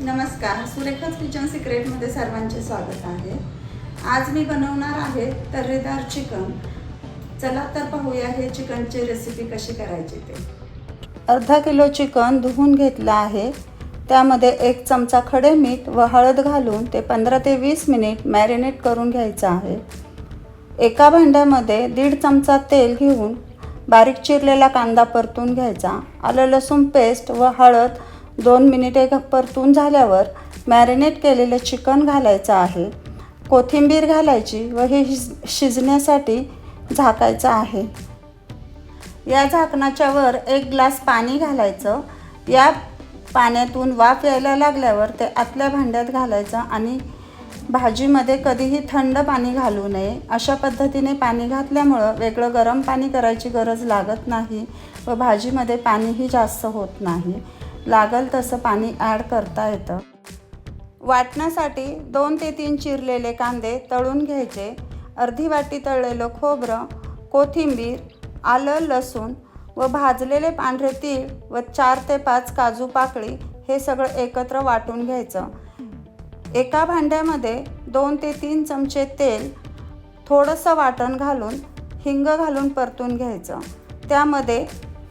नमस्कार. सुरेखाच किचन सिक्रेटमध्ये सर्वांचे स्वागत आहे. आज मी बनवणार आहे तर्रेदार चिकन. चला तर पाहूया हे चिकनची रेसिपी कशी करायची ते. अर्धा किलो चिकन धुवून घेतलं आहे. त्यामध्ये एक चमचा खडे मीठ व हळद घालून ते पंधरा ते वीस मिनिट मॅरिनेट करून घ्यायचं आहे. एका भांड्यामध्ये दीड चमचा तेल घेऊन बारीक चिरलेला कांदा परतून घ्यायचा. आलं लसूण पेस्ट व हळद दोन मिनिटे परतून झाल्यावर मॅरिनेट केलेलं चिकन घालायचं आहे. कोथिंबीर घालायची व हे शिज शिजण्यासाठी झाकायचं आहे. या झाकणाच्या वर एक ग्लास पाणी घालायचं. या पाण्यातून वाफ यायला लागल्यावर ते आतल्या भांड्यात घालायचं आणि भाजीमध्ये कधीही थंड पाणी घालू नये. अशा पद्धतीने पाणी घातल्यामुळं वेगळं गरम पाणी करायची गरज लागत नाही व भाजीमध्ये पाणीही जास्त होत नाही. लागल तसं पाणी ॲड करता येतं. वाटण्यासाठी दोन ते तीन चिरलेले कांदे तळून घ्यायचे. अर्धी वाटी तळलेलं खोबरं कोथिंबीर आलं लसूण व भाजलेले पांढरे तीळ व चार ते पाच काजू पाकळी हे सगळं एकत्र वाटून घ्यायचं. एका भांड्यामध्ये दोन ते तीन चमचे तेल थोडंसं वाटण घालून हिंग घालून परतून घ्यायचं. त्यामध्ये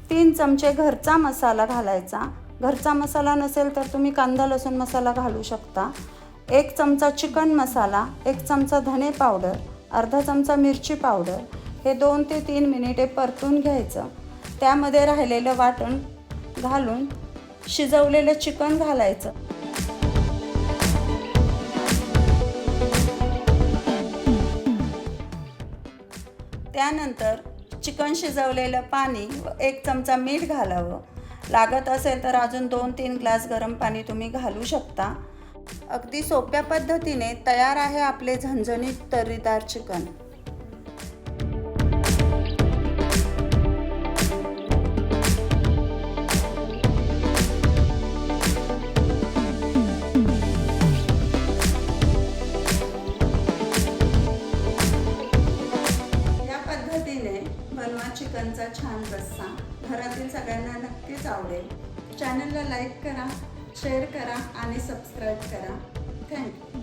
तीन चमचे घरचा मसाला घालायचा. घरचा मसाला नसेल तर तुम्ही कांदा लसूण मसाला घालू शकता. एक चमचा चिकन मसाला एक चमचा धने पावडर अर्धा चमचा मिरची पावडर हे दोन ते तीन मिनिटे परतून घ्यायचं. त्यामध्ये राहिलेलं वाटण घालून शिजवलेलं चिकन घालायचं. त्यानंतर चिकन शिजवलेलं पाणी व एक चमचा मीठ घालावं. लागत असेल तर अजून दोन तीन ग्लास गरम पाणी तुम्ही घालू शकता. अगदी सोप्या पद्धतीने तयार आहे आपले झणझणीत तर्रीदार चिकन. चिकनचा छान रस्सा. घरातील सगळ्यांना नक्कीच आवडेल. चॅनलला लाईक करा शेअर करा आणि सबस्क्राईब करा. थँक्यू